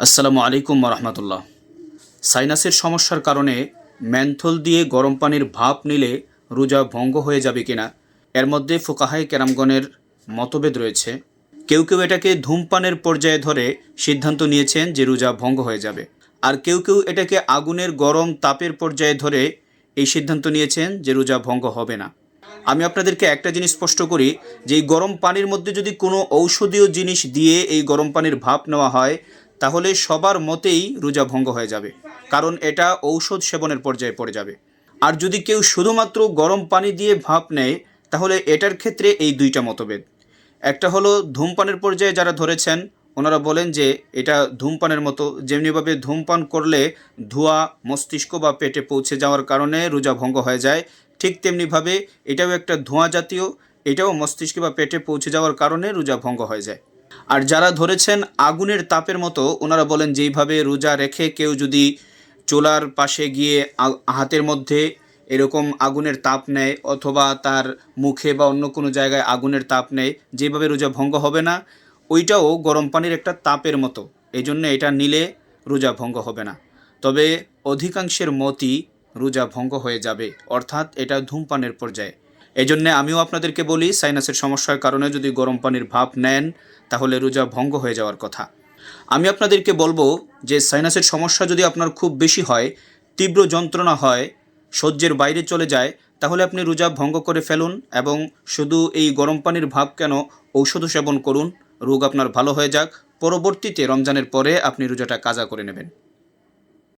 আসসালামু আলাইকুম রহমতুল্লাহ সাইনাসের সমস্যার কারণে ম্যান্থল দিয়ে গরম পানির ভাপ নিলে রোজা ভঙ্গ হয়ে যাবে কিনা, এর মধ্যে ফোকাহাই ক্যারামগণের মতভেদ রয়েছে। কেউ কেউ এটাকে ধূমপানের পর্যায়ে ধরে সিদ্ধান্ত নিয়েছেন যে রোজা ভঙ্গ হয়ে যাবে। আর কেউ কেউ এটাকে আগুনের গরম তাপের পর্যায়ে ধরে এই সিদ্ধান্ত নিয়েছেন যে রোজা ভঙ্গ হবে না। আমি আপনাদেরকে একটা জিনিস স্পষ্ট করি, যে এই গরম পানির মধ্যে যদি কোনো ঔষধীয় জিনিস দিয়ে এই গরম পানির ভাপ নেওয়া হয় তাহলে সবার মতেই রোজা ভঙ্গ হয়ে যাবে, কারণ এটা ঔষধ সেবনের পর্যায়ে পড়ে যাবে। আর যদি কেউ শুধুমাত্র গরম পানি দিয়ে ভাপ নেয়, তাহলে এটার ক্ষেত্রে এই দুইটা মতভেদ। একটা হলো ধূমপানের পর্যায়ে যারা ধরেছেন, ওনারা বলেন যে এটা ধূমপানের মতো, যেমনিভাবে ধূমপান করলে ধোঁয়া, মস্তিষ্ক বা পেটে পৌঁছে যাওয়ার কারণে রোজা ভঙ্গ হয়ে যায়, ঠিক তেমনিভাবে এটাও একটা ধোঁয়া জাতীয়, এটাও মস্তিষ্কে বা পেটে পৌঁছে যাওয়ার কারণে রোজা ভঙ্গ হয়ে যায়। আর যারা ধরেছেন আগুনের তাপের মতো, ওনারা বলেন যেইভাবে রোজা রেখে কেউ যদি চোলার পাশে গিয়ে হাতের মধ্যে এরকম আগুনের তাপ নেয় অথবা তার মুখে বা অন্য কোনো জায়গায় আগুনের তাপ নেয়, যেভাবে রোজা ভঙ্গ হবে না, ওইটাও গরম পানির একটা তাপের মতো। এই জন্য এটা নিলে রোজা ভঙ্গ হবে না। তবে অধিকাংশের মতই রোজা ভঙ্গ হয়ে যাবে। অর্থাৎ এটা ধূমপানের পর্যায়ে। এই জন্যে আমিও আপনাদেরকে বলি, সাইনাসের সমস্যার কারণে যদি গরম পানির ভাপ নেন, তাহলে রোজা ভঙ্গ হয়ে যাওয়ার কথা। আমি আপনাদেরকে বলব যে, সাইনাসের সমস্যা যদি আপনার খুব বেশি হয়, তীব্র যন্ত্রণা হয়, সহ্যের বাইরে চলে যায়, তাহলে আপনি রোজা ভঙ্গ করে ফেলুন এবং শুধু এই গরম পানির ভাব কেন ঔষধ সেবন করুন, রোগ আপনার ভালো হয়ে যাক। পরবর্তীতে রমজানের পরে আপনি রোজাটা কাজা করে নেবেন।